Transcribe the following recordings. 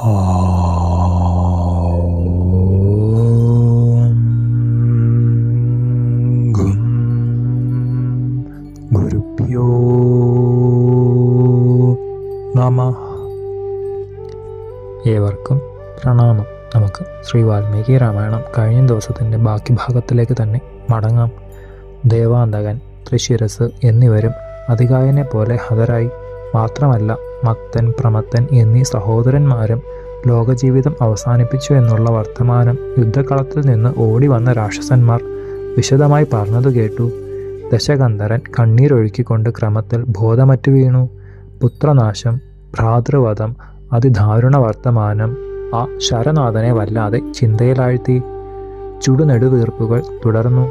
ഏവർക്കും പ്രണാമം. നമുക്ക് ശ്രീ വാൽമീകി രാമായണം കഴിഞ്ഞ ദിവസത്തിന്റെ ബാക്കി ഭാഗത്തിലേക്ക് തന്നെ മടങ്ങാം. ദേവാന്തകൻ തൃശിരസ് എന്നിവരും അതികായനെ പോലെ ഹതരായി. മാത്രമല്ല മക്തൻ പ്രമത്തൻ എന്നീ സഹോദരന്മാരും ലോകജീവിതം അവസാനിപ്പിച്ചു എന്നുള്ള വർത്തമാനം യുദ്ധക്കളത്തിൽ നിന്ന് ഓടി വന്ന രാക്ഷസന്മാർ വിശദമായി പറഞ്ഞതു കേട്ടു. ദശകന്ധരൻ കണ്ണീരൊഴുക്കിക്കൊണ്ട് ക്രമത്തിൽ ബോധമറ്റു വീണു. പുത്രനാശം ഭ്രാതൃവധം അതിദാരുണ വർത്തമാനം ആ ശരനാഥനെ വല്ലാതെ ചിന്തയിലാഴ്ത്തി. ചുടുനെടുവീർപ്പുകൾ തുടർന്നു.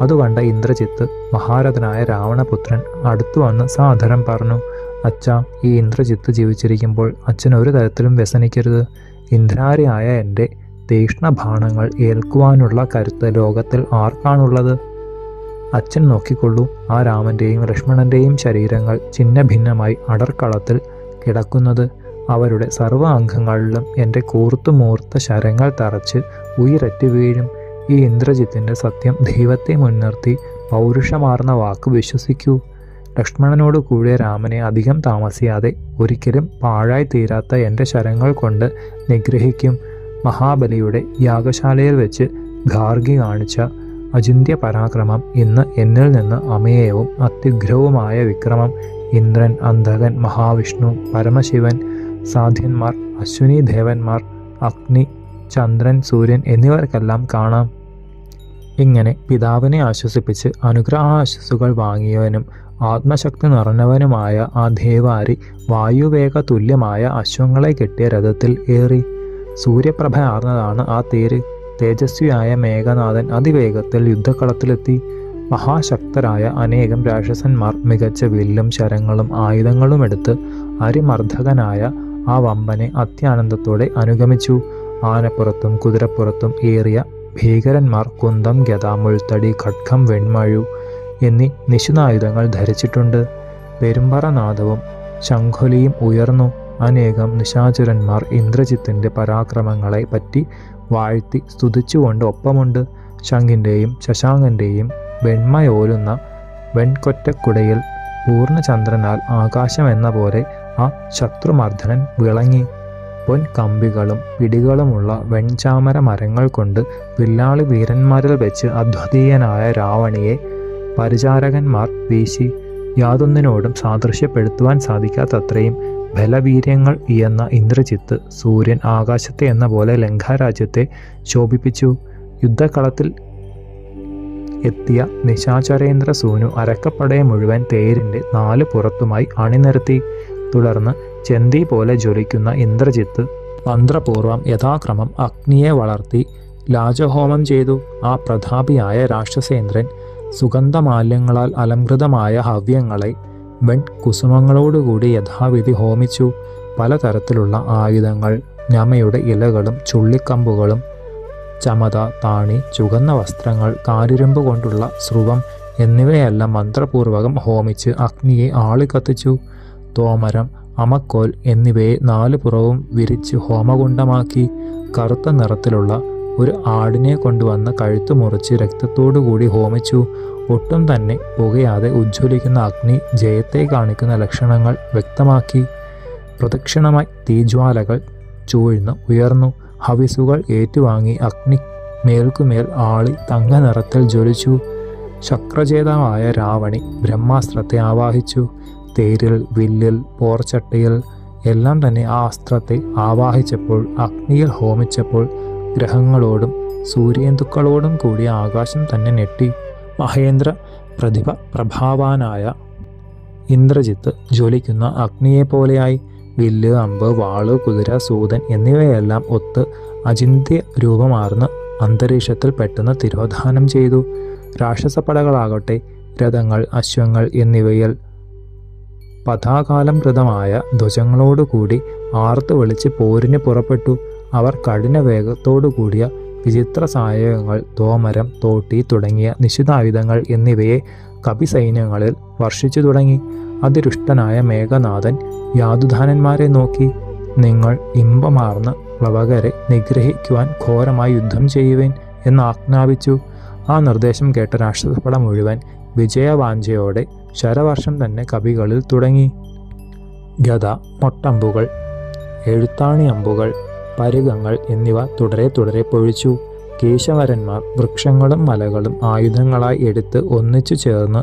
അതുകണ്ട ഇന്ദ്രജിത്ത് മഹാരഥനായ രാവണപുത്രൻ അടുത്തു വന്ന് സാധനം പറഞ്ഞു അച്ഛ ഈ ഇന്ദ്രജിത്ത് ജീവിച്ചിരിക്കുമ്പോൾ അച്ഛൻ ഒരു തരത്തിലും വ്യസനിക്കരുത്. ഇന്ദ്രാരിയായ എന്റെ തീക്ഷ്ണബാണങ്ങൾ ഏൽക്കുവാനുള്ള കരുത്ത് ലോകത്തിൽ ആർക്കാണുള്ളത്? അച്ഛൻ നോക്കിക്കൊള്ളൂ ആ രാമന്റെയും ലക്ഷ്മണന്റെയും ശരീരങ്ങൾ ചിന്ന ഭിന്നമായി അടർക്കളത്തിൽ കിടക്കുന്നത്. അവരുടെ സർവ അംഗങ്ങളിലും എന്റെ കൂർത്തുമൂർത്ത ശരങ്ങൾ തറച്ച് ഉയരറ്റ് വീഴും. ഈ ഇന്ദ്രജിത്തിന്റെ സത്യം ദൈവത്തെ മുൻനിർത്തി പൗരുഷമാർന്ന വാക്ക് വിശ്വസിക്കൂ. ലക്ഷ്മണനോട് കൂടിയ രാമനെ അധികം താമസിയാതെ ഒരിക്കലും പാഴായി തീരാത്ത എന്റെ ശരങ്ങൾ കൊണ്ട് നിഗ്രഹിക്കും മഹാബലിയുടെ യാഗശാലയിൽ വെച്ച് ഗാർഗി കാണിച്ച അചിന്ത്യ പരാക്രമം ഇന്ന് എന്നിൽ നിന്ന് അമേയവും അത്യുഗ്രവുമായ വിക്രമം ഇന്ദ്രൻ അന്ധകൻ മഹാവിഷ്ണു പരമശിവൻ സാധ്യന്മാർ അശ്വിനി ദേവന്മാർ അഗ്നി ചന്ദ്രൻ സൂര്യൻ എന്നിവർക്കെല്ലാം കാണാം. ഇങ്ങനെ പിതാവിനെ ആശ്വസിപ്പിച്ച് അനുഗ്രഹാശ്വസുകൾ വാങ്ങിയവനും ആത്മശക്തി നിറഞ്ഞവനുമായ ആ ദേവാരി വായുവേഗ തുല്യമായ അശ്വങ്ങളെ കെട്ടിയ രഥത്തിൽ ഏറി. സൂര്യപ്രഭ ആർന്നതാണ് ആ തേര്. തേജസ്വിയായ മേഘനാഥൻ അതിവേഗത്തിൽ യുദ്ധക്കളത്തിലെത്തി. മഹാശക്തരായ അനേകം രാക്ഷസന്മാർ മികച്ച വില്ലും ശരങ്ങളും ആയുധങ്ങളും എടുത്ത് അരിമർദ്ദകനായ ആ വമ്പനെ അത്യാനന്ദത്തോടെ അനുഗമിച്ചു. ആനപ്പുറത്തും കുതിരപ്പുറത്തും ഏറിയ ഭീകരന്മാർ കുന്തം ഗത ഖഡ്ഗം വെൺമഴു എന്നീ നിശുനായുധങ്ങൾ ധരിച്ചിട്ടുണ്ട്. പെരുമ്പറനാദവും ശംഖുലിയും ഉയർന്നു. അനേകം നിശാചുരന്മാർ ഇന്ദ്രജിത്തിന്റെ പരാക്രമങ്ങളെ പറ്റി വാഴ്ത്തി സ്തുതിച്ചുകൊണ്ട് ഒപ്പമുണ്ട്. ശംഖിന്റെയും ശശാങ്കന്റെയും വെണ്മയോലുന്ന വെൺകൊറ്റക്കുടയിൽ പൂർണചന്ദ്രനാൽ ആകാശം എന്ന പോലെ ആ ശത്രുമർദ്ദനൻ വിളങ്ങി. പൊൻകമ്പികളും പിടികളുമുള്ള വെൺചാമര മരങ്ങൾ കൊണ്ട് വില്ലാളി വീരന്മാരിൽ വെച്ച് അദ്വിതീയനായ രാവണിയെ പരിചാരകന്മാർ വീശി യാതൊന്നിനോടും സാദൃശ്യപ്പെടുത്തുവാൻ സാധിക്കാത്തത്രയും ബലവീര്യങ്ങൾ എന്ന ഇന്ദ്രജിത്ത് സൂര്യൻ ആകാശത്തെ എന്ന പോലെ ലങ്കാരാജ്യത്തെ ശോഭിപ്പിച്ചു. യുദ്ധക്കളത്തിൽ എത്തിയ നിശാചരേന്ദ്ര സൂനു അരക്കപ്പടയെ മുഴുവൻ തേരിന്റെ നാല് പുറത്തുമായി അണിനിരത്തി. തുടർന്ന് ചെന്തി പോലെ ജ്വലിക്കുന്ന ഇന്ദ്രജിത്ത് മന്ത്രപൂർവം യഥാക്രമം അഗ്നിയെ വളർത്തി ലാജഹോമം ചെയ്തു. ആ പ്രതാപിയായ രാക്ഷസേന്ദ്രൻ സുഗന്ധമാല്യങ്ങളാൽ അലംകൃതമായ ഹവ്യങ്ങളെ വെൺ കുസുമങ്ങളോടുകൂടി യഥാവിധി ഹോമിച്ചു. പലതരത്തിലുള്ള ആയുധങ്ങൾ ഞമയുടെ ഇലകളും ചുള്ളിക്കമ്പുകളും ചമത താണി ചുകന്ന വസ്ത്രങ്ങൾ കാരിരമ്പ് കൊണ്ടുള്ള സ്രുവം എന്നിവയെല്ലാം മന്ത്രപൂർവകം ഹോമിച്ച് അഗ്നിയെ ആളിക്കത്തിച്ചു. തോമരം അമക്കോൽ എന്നിവയെ നാല് പുറവും വിരിച്ച് ഹോമകുണ്ടമാക്കി കറുത്ത നിറത്തിലുള്ള ഒരു ആടിനെ കൊണ്ടുവന്ന് കഴുത്തു മുറിച്ച് രക്തത്തോടുകൂടി ഹോമിച്ചു. ഒട്ടും തന്നെ പുകയാതെ ഉജ്ജ്വലിക്കുന്ന അഗ്നി ജയത്തെ കാണിക്കുന്ന ലക്ഷണങ്ങൾ വ്യക്തമാക്കി. പ്രദക്ഷിണമായി തീജ്വാലകൾ ചൂഴ്ന്ന് ഉയർന്നു. ഹവിസുകൾ ഏറ്റുവാങ്ങി അഗ്നി മേൽക്കുമേൽ ആളി തങ്ക നിറത്തിൽ ജ്വലിച്ചു. ശക്രചേതാവായ രാവണി ബ്രഹ്മാസ്ത്രത്തെ ആവാഹിച്ചു. തേരിൽ വില്ലിൽ പോർച്ചട്ടയിൽ എല്ലാം തന്നെ ആ അസ്ത്രത്തെ ആവാഹിച്ചപ്പോൾ അഗ്നിയിൽ ഹോമിച്ചപ്പോൾ ഗ്രഹങ്ങളോടും സൂര്യേന്ദുക്കളോടും കൂടിയ ആകാശം തന്നെ ഞെട്ടി. മഹേന്ദ്ര പ്രതിഭ പ്രഭാവാനായ ഇന്ദ്രജിത്ത് ജ്വലിക്കുന്ന അഗ്നിയെപ്പോലെയായി. വില്ല് അമ്പ് വാൾ കുതിര സൂതൻ എന്നിവയെല്ലാം ഒത്ത് അചിന്ത്യ രൂപമാർന്ന് അന്തരീക്ഷത്തിൽ പെട്ടെന്ന് തിരോധാനം ചെയ്തു. രാക്ഷസപ്പടകളാകട്ടെ രഥങ്ങൾ അശ്വങ്ങൾ എന്നിവയിൽ പഥാകാലംകൃതമായ ധ്വജങ്ങളോടുകൂടി ആർത്തു വിളിച്ച് പോരിന് പുറപ്പെട്ടു. അവർ കഠിന വേഗത്തോടു കൂടിയ വിചിത്ര സായകങ്ങൾ തോമരം തോട്ടി തുടങ്ങിയ നിശിതായുധങ്ങൾ എന്നിവയെ കപിസൈന്യങ്ങളിൽ വർഷിച്ചു തുടങ്ങി. അതിരുഷ്ടനായ മേഘനാഥൻ യാതുധാനന്മാരെ നോക്കി നിങ്ങൾ ഇമ്പമാർന്ന പ്ലവകരെ നിഗ്രഹിക്കുവാൻ ഘോരമായി യുദ്ധം ചെയ്യുവേൻ എന്ന് ആജ്ഞാപിച്ചു. ആ നിർദ്ദേശം കേട്ട രാക്ഷസപട മുഴുവൻ വിജയവാഞ്ചയോടെ ശരവർഷം തന്നെ കവികളിൽ തുടങ്ങി. ഗത മൊട്ടമ്പുകൾ എഴുത്താണി അമ്പുകൾ പരുകങ്ങൾ എന്നിവ തുടരെ തുടരെ പൊഴിച്ചു. കേശവരന്മാർ വൃക്ഷങ്ങളും മലകളും ആയുധങ്ങളായി എടുത്ത് ഒന്നിച്ചു ചേർന്ന്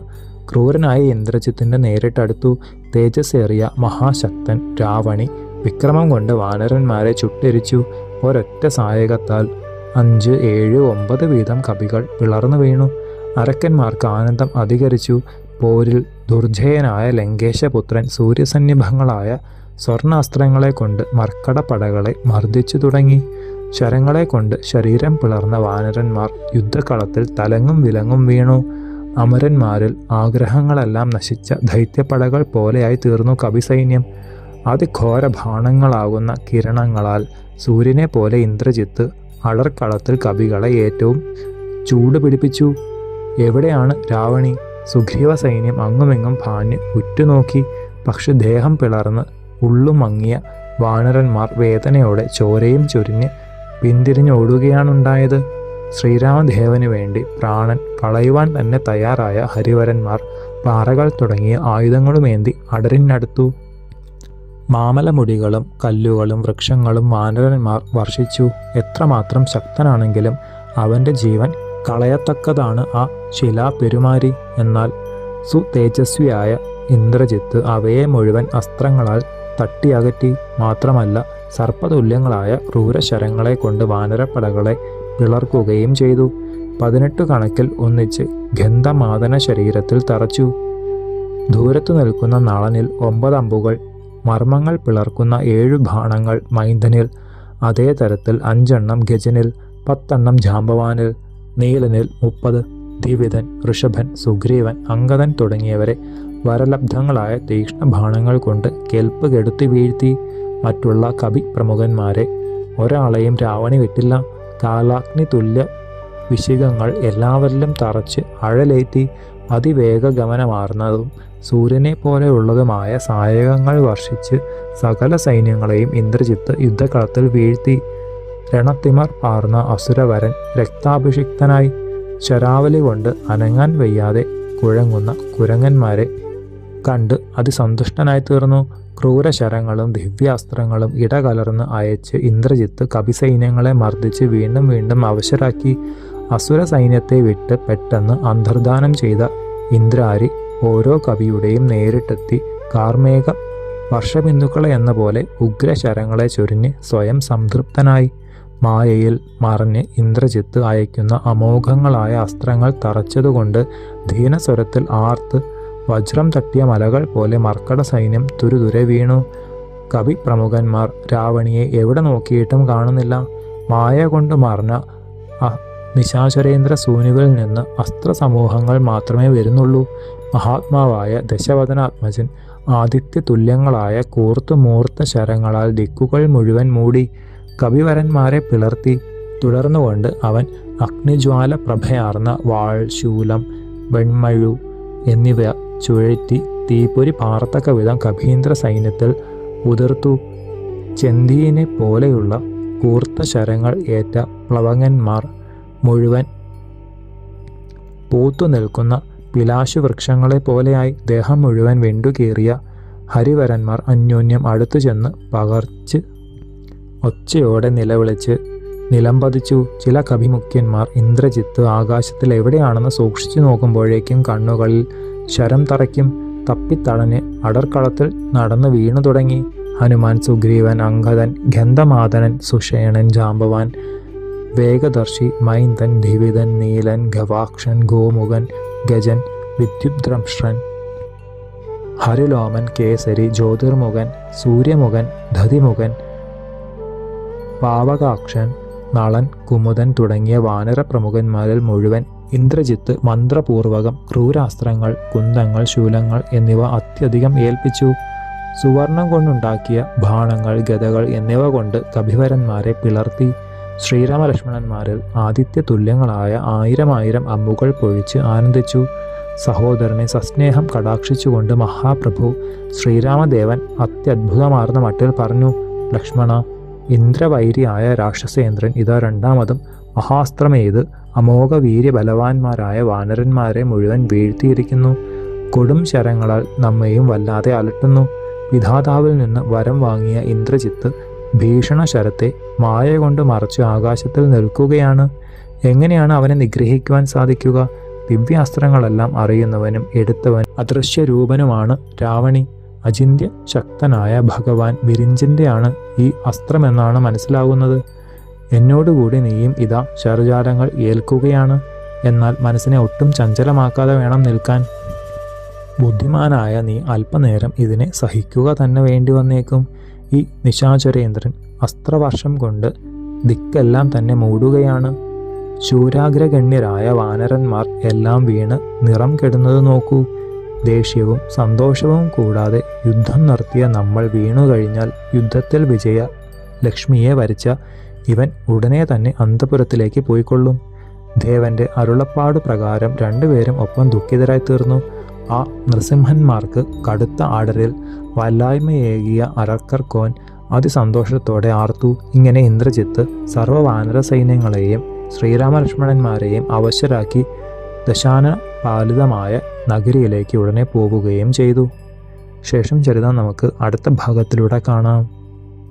ക്രൂരനായ ഇന്ദ്രജിത്തിന്റെ നേരിട്ടടുത്തു തേജസ്സേറിയ മഹാശക്തൻ രാവണി വിക്രമം കൊണ്ട് വാനരന്മാരെ ചുട്ടരിച്ചു. ഒരൊറ്റ സായകത്താൽ അഞ്ച് ഏഴ് ഒമ്പത് വീതം കവികൾ പിളർന്നു വീണു. അരക്കന്മാർക്ക് ആനന്ദം അധികരിച്ചു. പോരിൽ ദുർജയനായ ലങ്കേശപുത്രൻ സൂര്യസന്നിഭങ്ങളായ സ്വർണാസ്ത്രങ്ങളെ കൊണ്ട് മർക്കടപ്പടകളെ മർദ്ദിച്ചു തുടങ്ങി. ശരങ്ങളെ കൊണ്ട് ശരീരം പിളർന്ന വാനരന്മാർ യുദ്ധക്കളത്തിൽ തലങ്ങും വിലങ്ങും വീണു. അമരന്മാരിൽ ആഗ്രഹങ്ങളെല്ലാം നശിച്ച ദൈത്യപ്പടകൾ പോലെയായി തീർന്നു കവിസൈന്യം. അതിഘോര ബാണങ്ങളാകുന്ന കിരണങ്ങളാൽ സൂര്യനെ പോലെ ഇന്ദ്രജിത്ത് അടർക്കളത്തിൽ കവികളെ ഏറ്റവും ചൂട് പിടിപ്പിച്ചു. എവിടെയാണ് രാവണി? സുഗ്രീവ സൈന്യം അങ്ങുമിങ്ങും ഭാന്യം ഉറ്റുനോക്കി. പക്ഷെ ദേഹം പിളർന്ന് ഉള്ളുമങ്ങിയ വാനരന്മാർ വേദനയോടെ ചോരയും ചൊരിഞ്ഞ് പിന്തിരിഞ്ഞോടുകയാണുണ്ടായത്. ശ്രീരാമദേവന് വേണ്ടി പ്രാണൻ കളയുവാൻ തന്നെ തയ്യാറായ ഹരിവരന്മാർ പാറകൾ തുടങ്ങിയ ആയുധങ്ങളുമേന്തി അടരിനടുത്തു. മാമലമുടികളും കല്ലുകളും വൃക്ഷങ്ങളും വാനരന്മാർ വർഷിച്ചു. എത്രമാത്രം ശക്തനാണെങ്കിലും അവന്റെ ജീവൻ കളയത്തക്കതാണ് ആ ശിലാപെരുമാരി. എന്നാൽ സുതേജസ്വിയായ ഇന്ദ്രജിത്ത് അവയെ മുഴുവൻ അസ്ത്രങ്ങളാൽ തട്ടിയകറ്റി മാത്രമല്ല സർപ്പതുല്യങ്ങളായ ക്രൂരശരങ്ങളെ കൊണ്ട് വാനരപ്പടകളെ പിളർക്കുകയും ചെയ്തു. പതിനെട്ട് കണക്കിൽ ഒന്നിച്ച് ഗന്ധമാതന ശരീരത്തിൽ തറച്ചു. ദൂരത്തു നിൽക്കുന്ന നളനിൽ ഒമ്പത് അമ്പുകൾ മർമ്മങ്ങൾ പിളർക്കുന്ന ഏഴു ബാണങ്ങൾ മൈന്ദനിൽ അതേ തരത്തിൽ അഞ്ചെണ്ണം ഗജനിൽ പത്തെണ്ണം ജാമ്പവാനിൽ നീലനിൽ മുപ്പത് ദിവിതൻ ഋഷഭൻ സുഗ്രീവൻ അങ്കദൻ തുടങ്ങിയവരെ വരലബ്ധങ്ങളായ തീക്ഷ്ണ ബാണങ്ങൾ കൊണ്ട് കെൽപ്പ് കെടുത്തി വീഴ്ത്തി മറ്റുള്ള കവി പ്രമുഖന്മാരെ. ഒരാളെയും രാവണി വിട്ടില്ല. കാലാഗ്നി തുല്യ വിശികങ്ങൾ എല്ലാവരിലും തറച്ച് അഴലേറ്റി അതിവേഗ ഗമനമാർന്നതും സൂര്യനെ പോലെയുള്ളതുമായ സായകങ്ങൾ വർഷിച്ച് സകല സൈന്യങ്ങളെയും ഇന്ദ്രജിത്ത് യുദ്ധക്കളത്തിൽ വീഴ്ത്തി രണത്തിമർ പാർന്ന അസുരവരൻ രക്താഭിഷിക്തനായി. ശരാവലി കൊണ്ട് അനങ്ങാൻ വയ്യാതെ കുഴങ്ങുന്ന കുരങ്ങന്മാരെ കണ്ട് അതിസന്തുഷ്ടനായി തീർന്നു. ക്രൂരശരങ്ങളും ദിവ്യാസ്ത്രങ്ങളും ഇടകലർന്ന് അയച്ച് ഇന്ദ്രജിത്ത് കപിസൈന്യങ്ങളെ മർദ്ദിച്ച് വീണ്ടും വീണ്ടും അവശരാക്കി. അസുര സൈന്യത്തെ വിട്ട് പെട്ടെന്ന് അന്തർദാനം ചെയ്ത ഇന്ദ്രാരി ഓരോ കവിയുടെയും നേരിട്ടെത്തി കാർമേക വർഷബിന്ദുക്കളെ എന്ന പോലെ ഉഗ്രശരങ്ങളെ ചൊരിഞ്ഞ് സ്വയം സംതൃപ്തനായി. മായയിൽ മറിഞ്ഞ് ഇന്ദ്രജിത്ത് അയക്കുന്ന അമോഘങ്ങളായ അസ്ത്രങ്ങൾ തറച്ചതുകൊണ്ട് ധീനസ്വരത്തിൽ ആർത്ത് വജ്രം തട്ടിയ മലകൾ പോലെ മർക്കട സൈന്യം തുരുതുരെ വീണു. കവി പ്രമുഖന്മാർ രാവണിയെ എവിടെ നോക്കിയിട്ടും കാണുന്നില്ല. മായ കൊണ്ട് മറിഞ്ഞ നിശാചരേന്ദ്ര സൂനുവിൽ നിന്ന് അസ്ത്രസമൂഹങ്ങൾ മാത്രമേ വരുന്നുള്ളൂ. മഹാത്മാവായ ദശവദനാത്മജൻ ആദിത്യ തുല്യങ്ങളായ കൂർത്തു മൂർത്ത ശരങ്ങളാൽ ദിക്കുകൾ മുഴുവൻ മൂടി. കവിവരന്മാരെ പിളർത്തി. തുടർന്നുകൊണ്ട് അവൻ അഗ്നിജ്വാല പ്രഭയാർന്ന വാൾ ശൂലം വെൺമഴു എന്നിവ ചുഴറ്റി തീപ്പൊരി പാർത്തക്ക വിധം കഭീന്ദ്ര സൈന്യത്തിൽ ഉതിർത്തു. ചെന്തിയിനെ പോലെയുള്ള കൂർത്ത ശരങ്ങൾ ഏറ്റ പ്ലവങ്ങന്മാർ മുഴുവൻ പൂത്തു നിൽക്കുന്ന പിലാശു വൃക്ഷങ്ങളെ പോലെയായി ദേഹം മുഴുവൻ വെണ്ടുകീറിയ ഹരിവരന്മാർ അന്യോന്യം അടുത്തു ചെന്ന് പകർച്ച് ഒച്ചയോടെ നിലവിളിച്ച് നിലംപതിച്ചു. ചില കവിമുഖ്യന്മാർ ഇന്ദ്രജിത്ത് ആകാശത്തിൽ എവിടെയാണെന്ന് സൂക്ഷിച്ചു നോക്കുമ്പോഴേക്കും കണ്ണുകളിൽ ശരം തറയ്ക്കും തപ്പിത്തളഞ്ഞ് അടർക്കളത്തിൽ നടന്നു വീണു തുടങ്ങി. ഹനുമാൻ സുഗ്രീവൻ അങ്കദൻ ഗന്ധമാദനൻ സുഷേണൻ ജാമ്പവാൻ വേഗദർശി മൈന്ദൻ ധിവിതൻ നീലൻ ഗവാക്ഷൻ ഗോമുഖൻ ഗജൻ വിദ്യുദ്രംഷ്ട്രൻ ഹരിലോമൻ കേസരി ജ്യോതിർമുഖൻ സൂര്യമുഖൻ ധതിമുഖൻ പാവകാക്ഷൻ നളൻ കുമുദൻ തുടങ്ങിയ വാനര പ്രമുഖന്മാരിൽ മുഴുവൻ ഇന്ദ്രജിത്ത് മന്ത്രപൂർവകം ക്രൂരാസ്ത്രങ്ങൾ കുന്തങ്ങൾ ശൂലങ്ങൾ എന്നിവ അത്യധികം ഏൽപ്പിച്ചു. സുവർണം കൊണ്ടുണ്ടാക്കിയ ബാണങ്ങൾ ഗതകൾ എന്നിവ കൊണ്ട് കഭിവരന്മാരെ പിളർത്തി. ശ്രീരാമലക്ഷ്മണന്മാരിൽ ആദിത്യ തുല്യങ്ങളായ ആയിരം ആയിരം അമ്പുകൾ പൊഴിച്ച് ആനന്ദിച്ചു. സഹോദരനെ സസ്നേഹം കടാക്ഷിച്ചുകൊണ്ട് മഹാപ്രഭു ശ്രീരാമദേവൻ അത്യത്ഭുതമാർന്ന മട്ടിൽ പറഞ്ഞു ലക്ഷ്മണ ഇന്ദ്രവൈരിയായ രാക്ഷസേന്ദ്രൻ ഇതാ രണ്ടാമതും മഹാസ്ത്രമേത് അമോഘ വീര്യബലവാന്മാരായ വാനരന്മാരെ മുഴുവൻ വീഴ്ത്തിയിരിക്കുന്നു. കൊടും ശരങ്ങളാൽ നമ്മയും വല്ലാതെ അലട്ടുന്നു. വിധാതാവിൽ നിന്ന് വരം വാങ്ങിയ ഇന്ദ്രജിത്ത് ഭീഷണ ശരത്തെ മായ കൊണ്ട് മറച്ച് ആകാശത്തിൽ നിൽക്കുകയാണ്. എങ്ങനെയാണ് അവനെ നിഗ്രഹിക്കുവാൻ സാധിക്കുക? ദിവ്യാസ്ത്രങ്ങളെല്ലാം അറിയുന്നവനും എടുത്തവൻ അദൃശ്യരൂപനുമാണ് രാവണി. അജിന്ത്യ ശക്തനായ ഭഗവാൻ വിരിഞ്ചിന്റെയാണ് ഈ അസ്ത്രമെന്നാണ് മനസ്സിലാകുന്നത് എന്നോടുകൂടി നീയും ഇതാ ശരജാലങ്ങൾ ഏൽക്കുകയാണ്. എന്നാൽ മനസ്സിനെ ഒട്ടും ചഞ്ചലമാക്കാതെ വേണം നിൽക്കാൻ. ബുദ്ധിമാനായ നീ അല്പനേരം ഇതിനെ സഹിക്കുക തന്നെ വേണ്ടി വന്നേക്കും. ഈ നിശാചരേന്ദ്രൻ അസ്ത്രവർഷം കൊണ്ട് ദിക്കെല്ലാം തന്നെ മൂടുകയാണ്. ശൂരാഗ്രഗണ്യരായ വാനരന്മാർ എല്ലാം വീണ് നിറം കെടുന്നത് നോക്കൂ. ദേഷ്യവും സന്തോഷവും കൂടാതെ യുദ്ധം നടത്തിയ നമ്മൾ വീണു കഴിഞ്ഞാൽ യുദ്ധത്തിൽ വിജയ ലക്ഷ്മിയെ വരിച്ച ഇവൻ ഉടനെ തന്നെ അന്തപുരത്തിലേക്ക് പോയിക്കൊള്ളും. ദേവന്റെ അരുളപ്പാട് പ്രകാരം രണ്ടുപേരും ഒപ്പം ദുഃഖിതരായി തീർന്നു ആ നൃസിംഹന്മാർക്ക് കടുത്ത ആടരിൽ വല്ലായ്മയേകിയ അരക്കർക്കോൻ അതിസന്തോഷത്തോടെ ആർത്തു. ഇങ്ങനെ ഇന്ദ്രജിത്ത് സർവവാനര സൈന്യങ്ങളെയും ശ്രീരാമലക്ഷ്മണന്മാരെയും അവശരാക്കി ദശാന പാലിതമായ നഗരിയിലേക്ക് ഉടനെ പോവുകയും ചെയ്തു. ശേഷം ചരിതം നമുക്ക് അടുത്ത ഭാഗത്തിലൂടെ കാണാം.